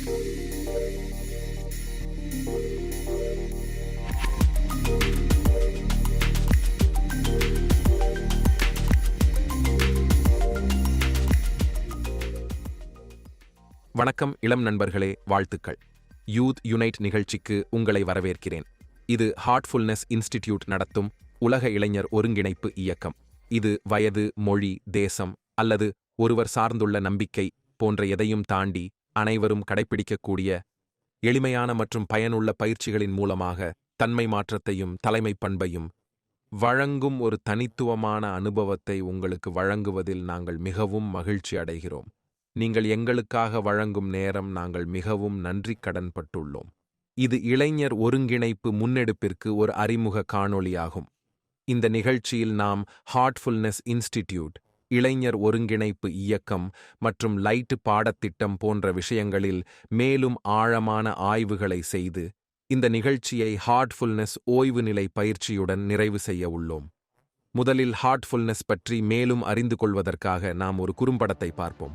வணக்கம் இளம் நண்பர்களே வாழ்த்துக்கள். யூத் யுனைட் நிகழ்ச்சிக்கு உங்களை வரவேற்கிறேன். இது ஹார்ட்ஃபுல்னஸ் இன்ஸ்டிடியூட் நடத்தும் உலக இளைஞர் ஒருங்கிணைப்பு இயக்கம். இது வயது மொழி தேசம் அல்லது ஒருவர் சார்ந்துள்ள நம்பிக்கை போன்ற எதையும் தாண்டி அனைவரும் கடைப்பிடிக்கக்கூடிய எளிமையான மற்றும் பயனுள்ள பயிற்சிகளின் மூலமாக தன்மை மாற்றத்தையும் தலைமை பண்பையும் வழங்கும் ஒரு தனித்துவமான அனுபவத்தை உங்களுக்கு வழங்குவதில் நாங்கள் மிகவும் மகிழ்ச்சி அடைகிறோம். நீங்கள் எங்களுக்காக வழங்கும் நேரம் நாங்கள் மிகவும் நன்றி கடன்பட்டுள்ளோம். இது இளைஞர் ஒருங்கிணைப்பு முன்னெடுப்பிற்கு ஒரு அறிமுக காணொளியாகும். இந்த நிகழ்ச்சியில் நாம் ஹார்ட்ஃபுல்னஸ் இன்ஸ்டிடியூட் இளைஞர் ஒருங்கிணைப்பு இயக்கம் மற்றும் லைட் பாடத்திட்டம் போன்ற விஷயங்களில் மேலும் ஆழமான ஆய்வுகளை செய்து இந்த நிகழ்ச்சியை ஹார்ட்ஃபுல்னஸ் ஓய்வு நிலை பயிற்சியுடன் நிறைவு செய்ய உள்ளோம். முதலில் ஹார்ட்ஃபுல்னஸ் பற்றி மேலும் அறிந்து கொள்வதற்காக நாம் ஒரு குறும்படத்தை பார்ப்போம்.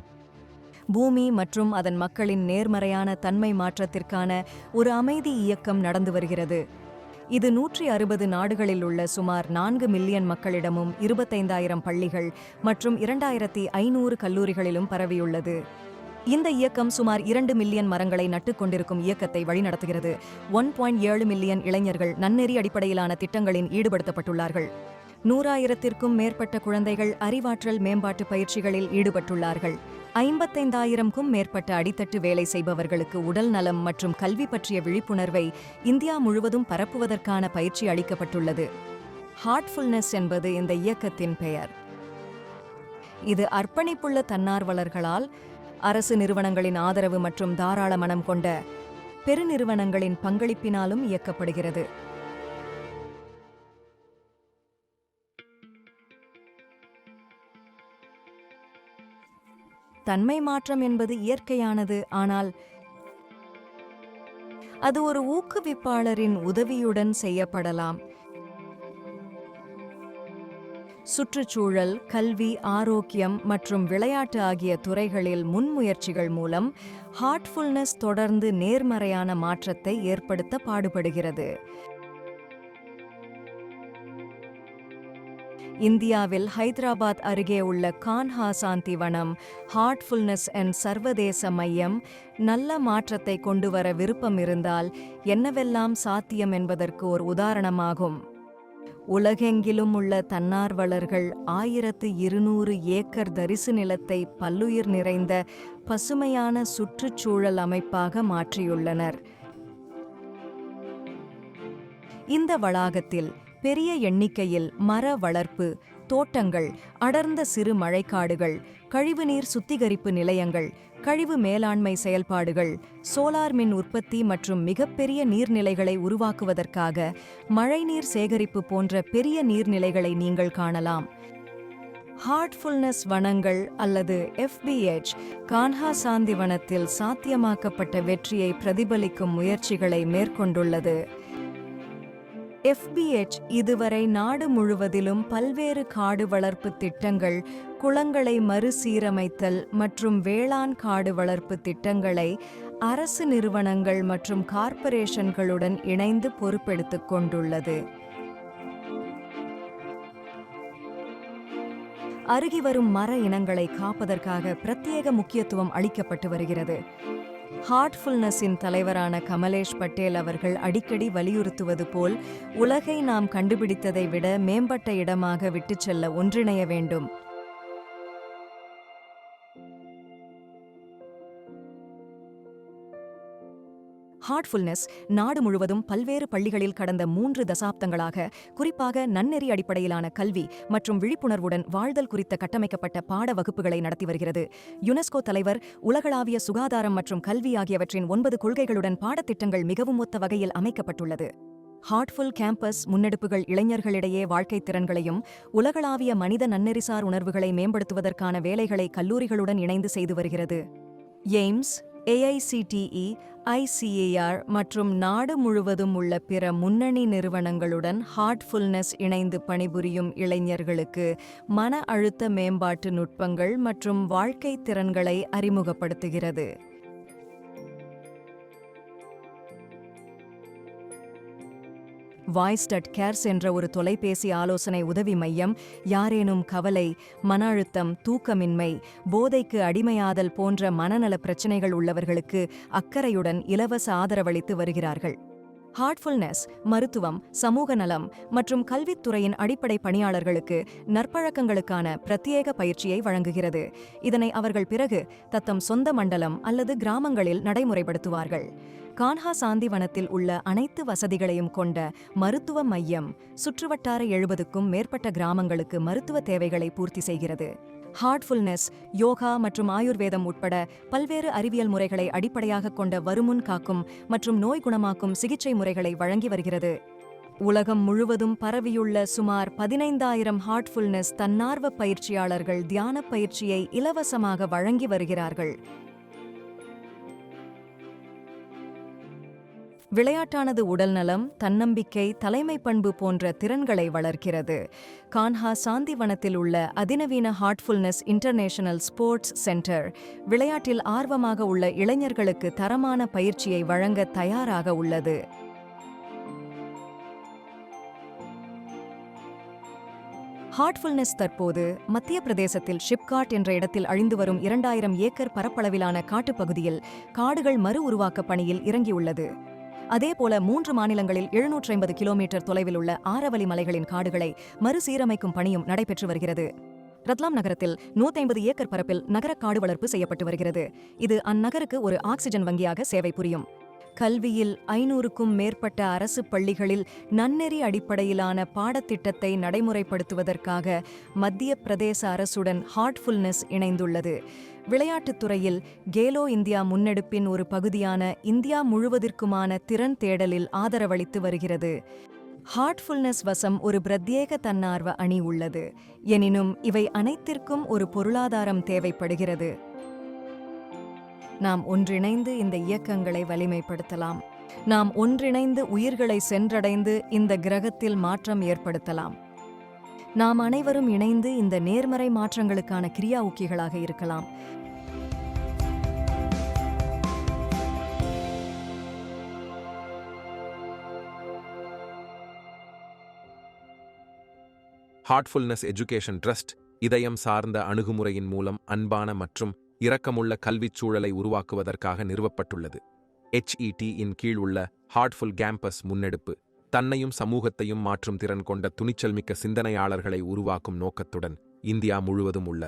பூமி மற்றும் அதன் மக்களின் நேர்மறையான தன்மை மாற்றத்திற்கான ஒரு அமைதி இயக்கம் நடந்து வருகிறது. இது நூற்றி அறுபது நாடுகளில் உள்ள சுமார் நான்கு மில்லியன் மக்களிடமும் இருபத்தைந்தாயிரம் பள்ளிகள் மற்றும் இரண்டாயிரத்தி ஐநூறு கல்லூரிகளிலும் பரவியுள்ளது. இந்த இயக்கம் சுமார் இரண்டு மில்லியன் மரங்களை நட்டுக் கொண்டிருக்கும் இயக்கத்தை வழிநடத்துகிறது. ஒன் பாயிண்ட் ஏழு மில்லியன் இளைஞர்கள் நன்னெறி அடிப்படையிலான திட்டங்களில் ஈடுபடுத்தப்பட்டுள்ளார்கள். நூறாயிரத்திற்கும் மேற்பட்ட குழந்தைகள் அறிவாற்றல் மேம்பாட்டு பயிற்சிகளில் ஈடுபட்டுள்ளார்கள். ஐம்பத்தைந்தாயிரம்க்கும் மேற்பட்ட அடித்தட்டு வேலை செய்பவர்களுக்கு உடல் நலம் மற்றும் கல்வி பற்றிய விழிப்புணர்வை இந்தியா முழுவதும் பரப்புவதற்கான பயிற்சி அளிக்கப்பட்டுள்ளது. ஹார்ட்ஃபுல்னஸ் என்பது இந்த இயக்கத்தின் பெயர். இது அர்ப்பணிப்புள்ள தன்னார்வலர்களால் அரசு நிறுவனங்களின் ஆதரவு மற்றும் தாராள மனம் கொண்ட பெருநிறுவனங்களின் பங்களிப்பினாலும் இயக்கப்படுகிறது. தன்மை மாற்றம் என்பது இயற்கையானது ஆனால் அது ஒரு ஊக்குவிப்பாளரின் உதவியுடன் செய்யப்படலாம். சுற்றுச்சூழல் கல்வி ஆரோக்கியம் மற்றும் விளையாட்டு ஆகிய துறைகளில் முன்முயற்சிகள் மூலம் ஹார்ட்ஃபுல்னஸ் தொடர்ந்து நேர்மறையான மாற்றத்தை ஏற்படுத்த பாடுபடுகிறது. இந்தியாவில் ஹைதராபாத் அருகே உள்ள கான்ஹா சாந்தி வனம் ஹார்ட்ஃபுல்னஸ் அண்ட் சர்வதேச மையம் நல்ல மாற்றத்தை கொண்டு வர விருப்பம் இருந்தால் என்னவெல்லாம் சாத்தியம் என்பதற்கு ஒரு உதாரணமாகும். உலகெங்கிலும் உள்ள தன்னார்வலர்கள் ஆயிரத்து இருநூறு ஏக்கர் தரிசு நிலத்தை பல்லுயிர் நிறைந்த பசுமையான சுற்றுச்சூழல் அமைப்பாக மாற்றியுள்ளனர். இந்த வளாகத்தில் பெரிய எண்ணிக்கையில் மர வளர்ப்பு தோட்டங்கள் அடர்ந்த சிறு மழைக்காடுகள் கழிவுநீர் சுத்திகரிப்பு நிலையங்கள் கழிவு மேலாண்மை செயல்பாடுகள் சோலார் மின் உற்பத்தி மற்றும் மிகப்பெரிய நீர்நிலைகளை உருவாக்குவதற்காக மழைநீர் சேகரிப்பு போன்ற பெரிய நீர்நிலைகளை நீங்கள் காணலாம். ஹார்ட்ஃபுல்னஸ் வனங்கள் அல்லது எஃபிஎச் கான்ஹா சாந்தி வனத்தில் சாத்தியமாக்கப்பட்ட வெற்றியை பிரதிபலிக்கும் முயற்சிகளை மேற்கொண்டுள்ளது. எஃபிஎச் இதுவரை நாடு முழுவதிலும் பல்வேறு காடு வளர்ப்பு திட்டங்கள் குளங்களை மறுசீரமைத்தல் மற்றும் வேளாண் காடு வளர்ப்பு திட்டங்களை அரசு நிறுவனங்கள் மற்றும் கார்ப்பரேஷன்களுடன் இணைந்து பொறுப்பெடுத்துக் கொண்டுள்ளது. அருகி வரும் மர இனங்களை காப்பதற்காக பிரத்யேக முக்கியத்துவம் அளிக்கப்பட்டு வருகிறது. ஹார்ட்ஃபுல்னஸின் தலைவரான கமலேஷ் பட்டேல் அவர்கள் அடிக்கடி வலியுறுத்துவது போல் உலகை நாம் கண்டுபிடித்ததை விட மேம்பட்ட இடமாக விட்டுச் செல்ல ஒன்றிணைய வேண்டும். ஹார்ட்ஃபுல்னஸ் நாடு முழுவதும் பல்வேறு பள்ளிகளில் கடந்த மூன்று தசாப்தங்களாக குறிப்பாக நன்னெறி அடிப்படையிலான கல்வி மற்றும் விழிப்புணர்வுடன் வாழ்தல் குறித்த கட்டமைக்கப்பட்ட பாட வகுப்புகளை நடத்தி வருகிறது. யுனெஸ்கோ தலைவர் உலகளாவிய சுகாதாரம் மற்றும் கல்வி ஆகியவற்றின் ஒன்பது கொள்கைகளுடன் பாடத்திட்டங்கள் மிகவும் ஒத்த வகையில் அமைக்கப்பட்டுள்ளது. ஹார்ட்ஃபுல் கேம்பஸ் முன்னெடுப்புகள் இளைஞர்களிடையே வாழ்க்கை திறன்களையும் உலகளாவிய மனித நன்னெறிசார் உணர்வுகளை மேம்படுத்துவதற்கான வேலைகளை கல்லூரிகளுடன் இணைந்து செய்து வருகிறது. எய்ம்ஸ் ஏஐசிடிஇ ஐசிஏஆர் மற்றும் நாடு முழுவதும் உள்ள பிற முன்னணி நிறுவனங்களுடன் ஹார்ட்ஃபுல்னஸ் இணைந்து பணிபுரியும் இளைஞர்களுக்கு மன அழுத்த மேம்பாட்டு நுட்பங்கள் மற்றும் வாழ்க்கை திறன்களை அறிமுகப்படுத்துகிறது. வாய்ஸ் டட் கேர்ஸ் என்ற ஒரு தொலைபேசி ஆலோசனை உதவி மையம் யாரேனும் கவலை மன அழுத்தம் தூக்கமின்மை போதைக்கு அடிமையாதல் போன்ற மனநல பிரச்சினைகள் உள்ளவர்களுக்கு அக்கறையுடன் இலவச ஆதரவளித்து வருகிறார்கள். ஹார்ட்ஃபுல்னஸ் மருத்துவம் சமூக நலம் மற்றும் கல்வித்துறையின் அடிப்படை பணியாளர்களுக்கு நற்பழக்கங்களுக்கான பிரத்யேக பயிற்சியை வழங்குகிறது. இதனை அவர்கள் பிறகு தத்தம் சொந்த மண்டலம் அல்லது கிராமங்களில் நடைமுறைப்படுத்துவார்கள். கான்ஹா சாந்திவனத்தில் உள்ள அனைத்து வசதிகளையும் கொண்ட மருத்துவ மையம் சுற்றுவட்டார எழுபதுக்கும் மேற்பட்ட கிராமங்களுக்கு மருத்துவ தேவைகளை பூர்த்தி செய்கிறது. ஹார்ட்ஃபுல்னஸ் யோகா மற்றும் ஆயுர்வேதம் உட்பட பல்வேறு அறிவியல் முறைகளை அடிப்படையாக கொண்ட வருமுன் காக்கும் மற்றும் நோய் குணமாக்கும் சிகிச்சை முறைகளை வழங்கி வருகிறது. உலகம் முழுவதும் பரவியுள்ள சுமார் பதினைந்தாயிரம் ஹார்ட்ஃபுல்னஸ் தன்னார்வ பயிற்சியாளர்கள் தியான பயிற்சியை இலவசமாக வழங்கி வருகிறார்கள். விளையாட்டானது உடல்நலம் தன்னம்பிக்கை தலைமை பண்பு போன்ற திறன்களை வளர்க்கிறது. கான்ஹா சாந்திவனத்தில் உள்ள அதிநவீன ஹார்ட்ஃபுல்னஸ் இன்டர்நேஷனல் ஸ்போர்ட்ஸ் சென்டர் விளையாட்டில் ஆர்வமாக உள்ள இளைஞர்களுக்கு தரமான பயிற்சியை வழங்க தயாராக உள்ளது. ஹார்ட்ஃபுல்னஸ் தற்போது மத்திய பிரதேசத்தில் ஷிப்காட் என்ற இடத்தில் அழிந்து வரும் இரண்டாயிரம் ஏக்கர் பரப்பளவிலான காட்டுப்பகுதியில் காடுகள் மறு உருவாக்க பணியில் இறங்கியுள்ளது. அதேபோல மூன்று மாநிலங்களில் எழுநூற்றி ஐம்பது கிலோமீட்டர் தொலைவில் உள்ள ஆரவலி மலைகளின் காடுகளை மறுசீரமைக்கும் பணியும் நடைபெற்று வருகிறது. ரத்லாம் நகரத்தில் 150 ஏக்கர் பரப்பில் நகர காடு வளர்ப்பு செய்யப்பட்டு வருகிறது. இது அந்நகருக்கு ஒரு ஆக்சிஜன் வங்கியாக சேவை புரியும். கல்வியில் ஐநூறுக்கும் மேற்பட்ட அரசு பள்ளிகளில் நன்னெறி அடிப்படையிலான பாடத்திட்டத்தை நடைமுறைப்படுத்துவதற்காக மத்திய பிரதேச அரசுடன் ஹார்ட்ஃபுல்னஸ் இணைந்துள்ளது. விளையாட்டுத் துறையில் கேலோ இந்தியா முன்னெடுப்பின் ஒரு பகுதியான இந்தியா முழுவதற்குமான திறன் தேடலில் ஆதரவளித்து வருகிறது. ஹார்ட்ஃபுல்னஸ் வசம் ஒரு பிரத்யேக தன்னார்வ அணி உள்ளது. எனினும் இவை அனைத்திற்கும் ஒரு பொருளாதாரம் தேவைப்படுகிறது. நாம் ஒன்றிணைந்து இந்த இயக்கங்களை வலிமைப்படுத்தலாம். நாம் ஒன்றிணைந்து உயிர்களை சென்றடைந்து இந்த கிரகத்தில் மாற்றம் ஏற்படுத்தலாம். நாம் அனைவரும் இணைந்து இந்த நேர்மறை மாற்றங்களுக்கான கிரியா ஊக்கிகளாக இருக்கலாம். ஹார்ட்ஃபுல்னஸ் எஜுகேஷன் ட்ரஸ்ட் இதயம் சார்ந்த அணுகுமுறையின் மூலம் அன்பான மற்றும் இரக்கமுள்ள கல்விச் சூழலை உருவாக்குவதற்காக நிறுவப்பட்டுள்ளது. ஹெச்இடி இன் கீழ் உள்ள ஹார்ட்ஃபுல் கேம்பஸ் முன்னெடுப்பு தன்னையும் சமூகத்தையும் மாற்றும் திறன் கொண்ட துணிச்சல்மிக்க சிந்தனையாளர்களை உருவாக்கும் நோக்கத்துடன் இந்தியா முழுவதும் உள்ள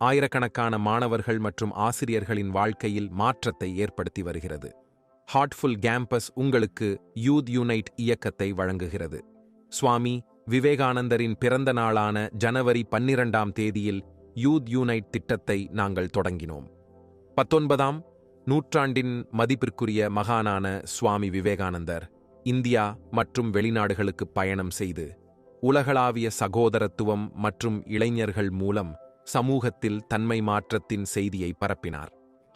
ஆயிரக்கணக்கான மாணவர்கள் மற்றும் ஆசிரியர்களின் வாழ்க்கையில் மாற்றத்தை ஏற்படுத்தி வருகிறது. ஹார்ட்ஃபுல் கேம்பஸ் உங்களுக்கு யூத் யுனைட் இயக்கத்தை வழங்குகிறது. சுவாமி விவேகானந்தரின் பிறந்த நாளான ஜனவரி பன்னிரண்டாம் தேதியில் யூத் யூனைட் திட்டத்தை நாங்கள் தொடங்கினோம். பத்தொன்பதாம் நூற்றாண்டின் மதிப்பிற்குரிய மகானான சுவாமி விவேகானந்தர் இந்தியா மற்றும் வெளிநாடுகளுக்கு பயணம் செய்து உலகளாவிய சகோதரத்துவம் மற்றும் இளைஞர்கள் மூலம் சமூகத்தில் தன்மை மாற்றத்தின் செய்தியை பரப்பினார்.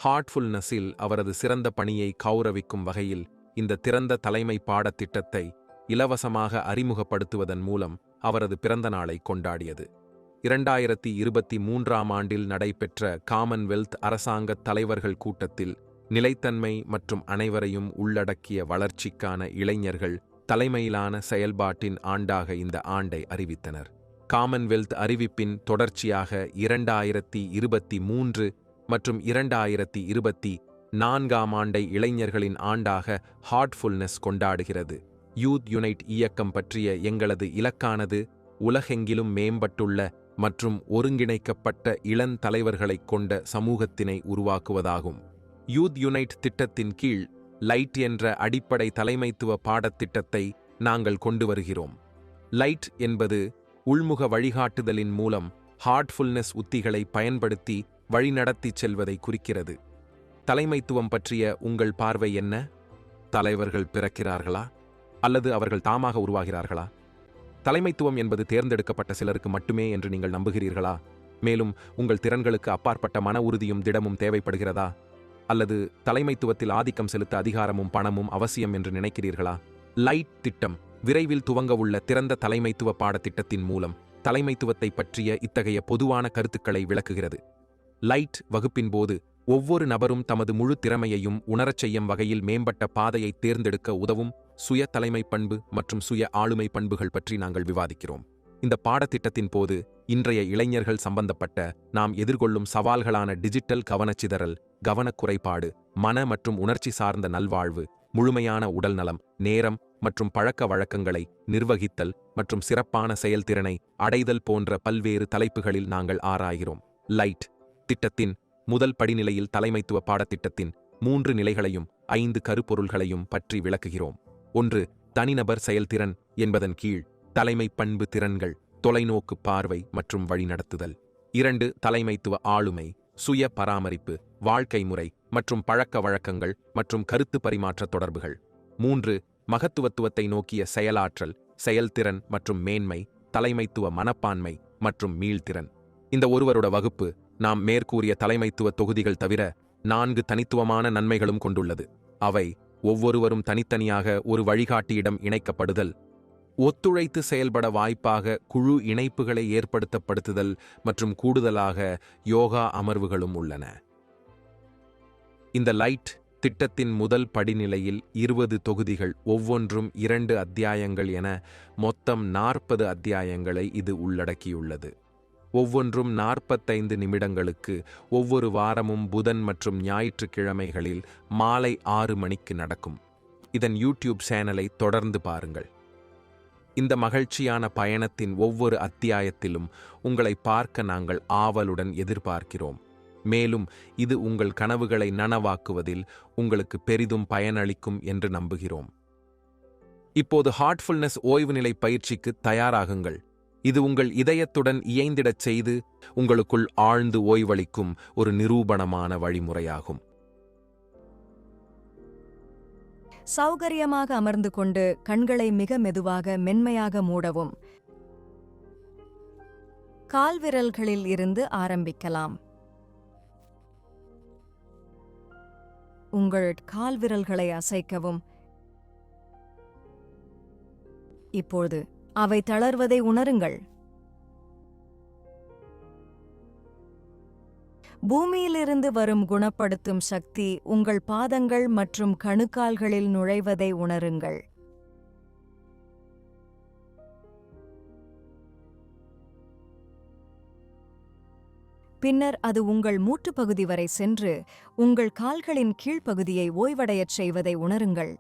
ஹார்ட்ஃபுல்னஸில் அவரது சிறந்த பணியை கௌரவிக்கும் வகையில் இந்த திறந்த தலைமை பாடத்திட்டத்தை இலவசமாக அறிமுகப்படுத்துவதன் மூலம் அவரது பிறந்த நாளை கொண்டாடியது. இரண்டாயிரத்தி இருபத்தி மூன்றாம் ஆண்டில் நடைபெற்ற காமன்வெல்த் அரசாங்கத் தலைவர்கள் கூட்டத்தில் நிலைத்தன்மை மற்றும் அனைவரையும் உள்ளடக்கிய வளர்ச்சிக்கான இளைஞர்கள் தலைமையிலான செயல்பாட்டின் ஆண்டாக இந்த ஆண்டை அறிவித்தனர். காமன்வெல்த் அறிவிப்பின் தொடர்ச்சியாக இரண்டாயிரத்தி இருபத்தி மூன்று மற்றும் இரண்டாயிரத்தி இருபத்தி நான்காம் ஆண்டை இளைஞர்களின் ஆண்டாக ஹார்ட்ஃபுல்னஸ் கொண்டாடுகிறது. யூத் யுனைட் இயக்கம் பற்றிய எங்களது இலக்கானது உலகெங்கிலும் மேம்பட்டுள்ள மற்றும் ஒருங்கிணைக்கப்பட்ட இளந்தலைவர்களைக் கொண்ட சமூகத்தினை உருவாக்குவதாகும். யூத் யுனைட் திட்டத்தின் கீழ் லைட் என்ற அடிப்படை தலைமைத்துவ பாடத்திட்டத்தை நாங்கள் கொண்டு வருகிறோம். லைட் என்பது உள்முக வழிகாட்டுதலின் மூலம் ஹார்ட்ஃபுல்னஸ் உத்திகளை பயன்படுத்தி வழிநடத்திச் செல்வதை குறிக்கிறது. தலைமைத்துவம் பற்றிய உங்கள் பார்வை என்ன? தலைவர்கள் பிறக்கிறார்களா? அல்லது அவர்கள் தாமாக உருவாகிறார்களா? தலைமைத்துவம் என்பது தேர்ந்தெடுக்கப்பட்ட சிலருக்கு மட்டுமே என்று நீங்கள் நம்புகிறீர்களா? மேலும் உங்கள் திறன்களுக்கு அப்பாற்பட்ட மன உறுதியும் திடமும் தேவைப்படுகிறதா? அல்லது தலைமைத்துவத்தில் ஆதிக்கம் செலுத்த அதிகாரமும் பணமும் அவசியம் என்று நினைக்கிறீர்களா? லைட் திட்டம் விரைவில் துவங்கவுள்ள திறந்த தலைமைத்துவ பாடத்திட்டத்தின் மூலம் தலைமைத்துவத்தை பற்றிய இத்தகைய பொதுவான கருத்துக்களை விளக்குகிறது. லைட் வகுப்பின் போது ஒவ்வொரு நபரும் தமது முழு திறமையையும் உணரச் செய்யும் வகையில் மேம்பட்ட பாதையை தேர்ந்தெடுக்க உதவும் சுய தலைமை பண்பு மற்றும் சுய ஆளுமை பண்புகள் பற்றி நாங்கள் விவாதிக்கிறோம். இந்த பாடத்திட்டத்தின் போது இன்றைய இளைஞர்கள் சம்பந்தப்பட்ட நாம் எதிர்கொள்ளும் சவால்களான டிஜிட்டல் கவனச்சிதறல் கவனக்குறைபாடு மன மற்றும் உணர்ச்சி சார்ந்த நல்வாழ்வு முழுமையான உடல்நலம் நேரம் மற்றும் பழக்க வழக்கங்களை நிர்வகித்தல் மற்றும் சிறப்பான செயல்திறனை அடைதல் போன்ற பல்வேறு தலைப்புகளில் நாங்கள் ஆராய்கிறோம். லைட் திட்டத்தின் முதல் படிநிலையில் தலைமைத்துவ பாடத்திட்டத்தின் மூன்று நிலைகளையும் ஐந்து கருப்பொருள்களையும் பற்றி விளக்குகிறோம். ஒன்று தனிநபர் செயல்திறன் என்பதன் கீழ் தலைமை பண்பு திறன்கள் தொலைநோக்கு பார்வை மற்றும் வழிநடத்துதல். இரண்டு தலைமைத்துவ ஆளுமை சுய பராமரிப்பு வாழ்க்கை முறை மற்றும் பழக்க வழக்கங்கள் மற்றும் கருத்து பரிமாற்ற தொடர்புகள். மூன்று மகத்துவத்துவத்தை நோக்கிய செயலாற்றல் செயல்திறன் மற்றும் மேன்மை தலைமைத்துவ மனப்பான்மை மற்றும் மீள்திறன். இந்த ஒருவரோட வகுப்பு நாம் மேற்கூறிய தலைமைத்துவ தொகுதிகள் தவிர நான்கு தனித்துவமான நன்மைகளும் கொண்டுள்ளது. அவை ஒவ்வொருவரும் தனித்தனியாக ஒரு வழிகாட்டியிடம் இணைக்கப்படுதல் ஒத்துழைத்து செயல்பட வாய்ப்பாக குழு இணைப்புகளை ஏற்படுத்தப்படுத்துதல் மற்றும் கூடுதலாக யோகா அமர்வுகளும் உள்ளன. இந்த லைட் திட்டத்தின் முதல் படிநிலையில் இருபது தொகுதிகள் ஒவ்வொன்றும் இரண்டு அத்தியாயங்கள் என மொத்தம் நாற்பது அத்தியாயங்களை இது உள்ளடக்கியுள்ளது. ஒவ்வொன்றும் நாற்பத்தைந்து நிமிடங்களுக்கு ஒவ்வொரு வாரமும் புதன் மற்றும் ஞாயிற்றுக்கிழமைகளில் மாலை ஆறு மணிக்கு நடக்கும். இதன் யூடியூப் சேனலை தொடர்ந்து பாருங்கள். இந்த மகிழ்ச்சியான பயணத்தின் ஒவ்வொரு அத்தியாயத்திலும் உங்களை பார்க்க நாங்கள் ஆவலுடன் எதிர்பார்க்கிறோம். மேலும் இது உங்கள் கனவுகளை நனவாக்குவதில் உங்களுக்கு பெரிதும் பயனளிக்கும் என்று நம்புகிறோம். இப்போது ஹார்ட்ஃபுல்னஸ் ஓய்வு நிலை பயிற்சிக்கு தயாராகுங்கள். இது உங்கள் இதயத்துடன் இயைந்திடச் செய்து உங்களுக்குள் ஆழ்ந்து ஓய்வளிக்கும் ஒரு நிரூபணமான வழிமுறையாகும். சௌகரியமாக அமர்ந்து கொண்டு கண்களை மிக மெதுவாக மென்மையாக மூடவும். கால்விரல்களில் இருந்து ஆரம்பிக்கலாம். உங்கள் கால்விரல்களை அசைக்கவும். இப்போது அவை தளர்வதை உணருங்கள். பூமியிலிருந்து வரும் குணப்படுத்தும் சக்தி உங்கள் பாதங்கள் மற்றும் கணுக்கால்களில் நுழைவதை உணருங்கள். பின்னர் அது உங்கள் மூட்டுப்பகுதி வரை சென்று உங்கள் கால்களின் கீழ்ப்பகுதியை ஓய்வடையச் செய்வதை உணருங்கள்.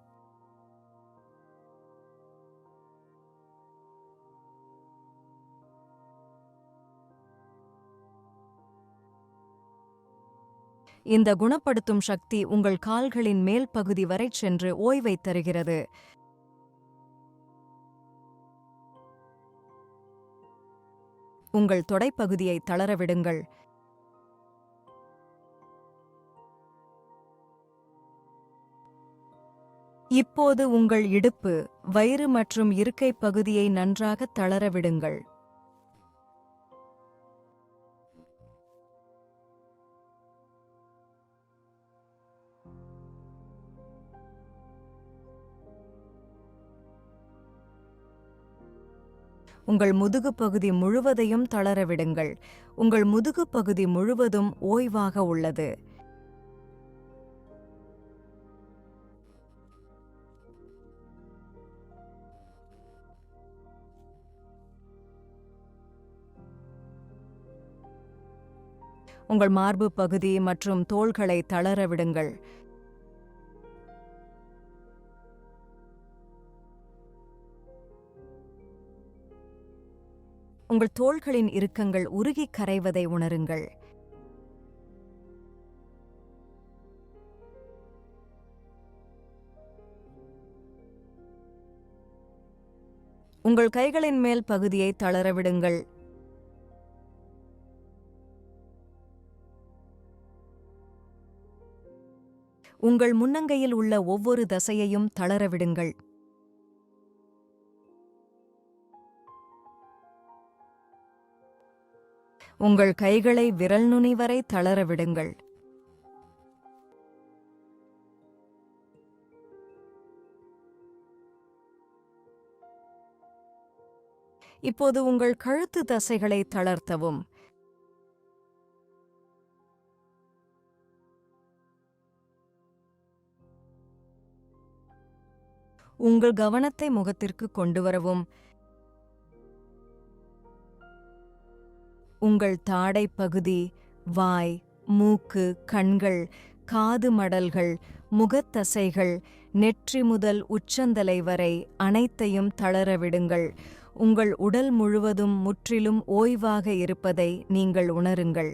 இந்த குணப்படுத்தும் சக்தி உங்கள் கால்களின் மேல் பகுதி வரை சென்று ஓய்வைத் தருகிறது. உங்கள் தொடைப்பகுதியை தளரவிடுங்கள் இப்போது உங்கள் இடுப்பு வயிறு மற்றும் இருக்கை பகுதியை நன்றாக தளரவிடுங்கள் உங்கள் முதுகு பகுதி முழுவதையும் தளரவிடுங்கள் உங்கள் முதுகு பகுதி முழுவதும் ஓய்வாக உள்ளது. உங்கள் மார்பு பகுதி மற்றும் தோள்களை தளர விடுங்கள். உங்கள் தோள்களின் இறுக்கங்கள் உருகிக் கரைவதை உணருங்கள். உங்கள் கைகளின் மேல் பகுதியை தளரவிடுங்கள் உங்கள் முன்னங்கையில் உள்ள ஒவ்வொரு தசையையும் தளரவிடுங்கள் உங்கள் கைகளை விரல் நுனி வரை தளர விடுங்கள். இப்போது உங்கள் கழுத்து தசைகளை தளர்த்தவும். உங்கள் கவனத்தை முகத்திற்கு கொண்டு வரவும். உங்கள் தாடை பகுதி வாய் மூக்கு கண்கள் காது மடல்கள் முகத்தசைகள் நெற்றி முதல் உச்சந்தலை வரை அனைத்தையும் தளரவிடுங்கள் உங்கள் உடல் முழுவதும் முற்றிலும் ஓய்வாக இருப்பதை நீங்கள் உணருங்கள்.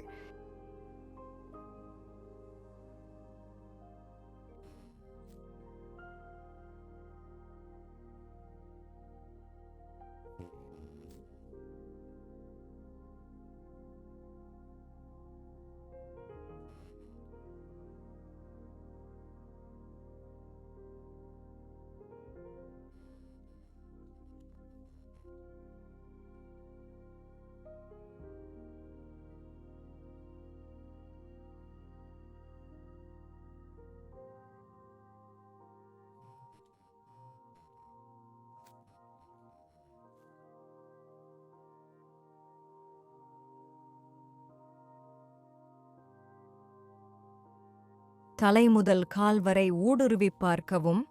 தலைமுதல் கால் வரை ஊடுருவிப் பார்க்கவும்.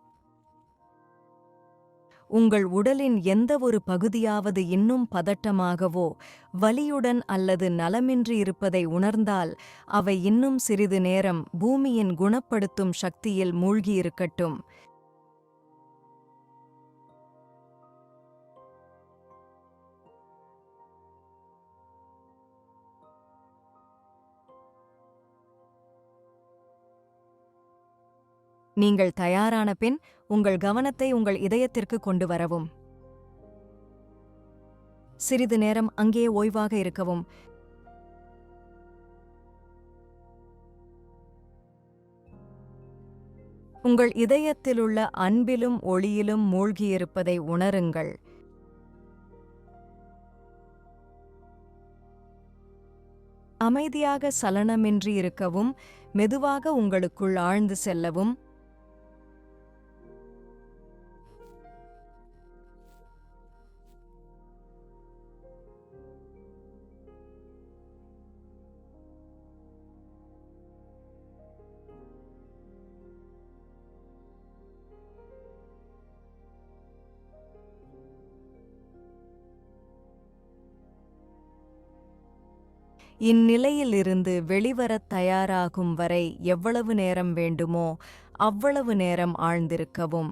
உங்கள் உடலின் எந்த ஒரு பகுதியாவது இன்னும் பதட்டமாகவோ வலியுடன் அல்லது நலமின்றி இருப்பதை உணர்ந்தால் அவை இன்னும் சிறிது நேரம் பூமியின் குணப்படுத்தும் சக்தியில் மூழ்கியிருக்கட்டும். நீங்கள் தயாரான பின் உங்கள் கவனத்தை உங்கள் இதயத்திற்கு கொண்டு வரவும். சிறிது நேரம் அங்கே ஓய்வாக இருக்கவும். உங்கள் இதயத்திலுள்ள அன்பிலும் ஒளியிலும் மூழ்கியிருப்பதை உணருங்கள். அமைதியாக சலனமின்றி இருக்கவும் மெதுவாக உங்களுக்குள் ஆழ்ந்து செல்லவும் இந்நிலையிலிருந்து வெளிவரத் தயாராகும் வரை எவ்வளவு நேரம் வேண்டுமோ அவ்வளவு நேரம் ஆழ்ந்திருக்கவும்.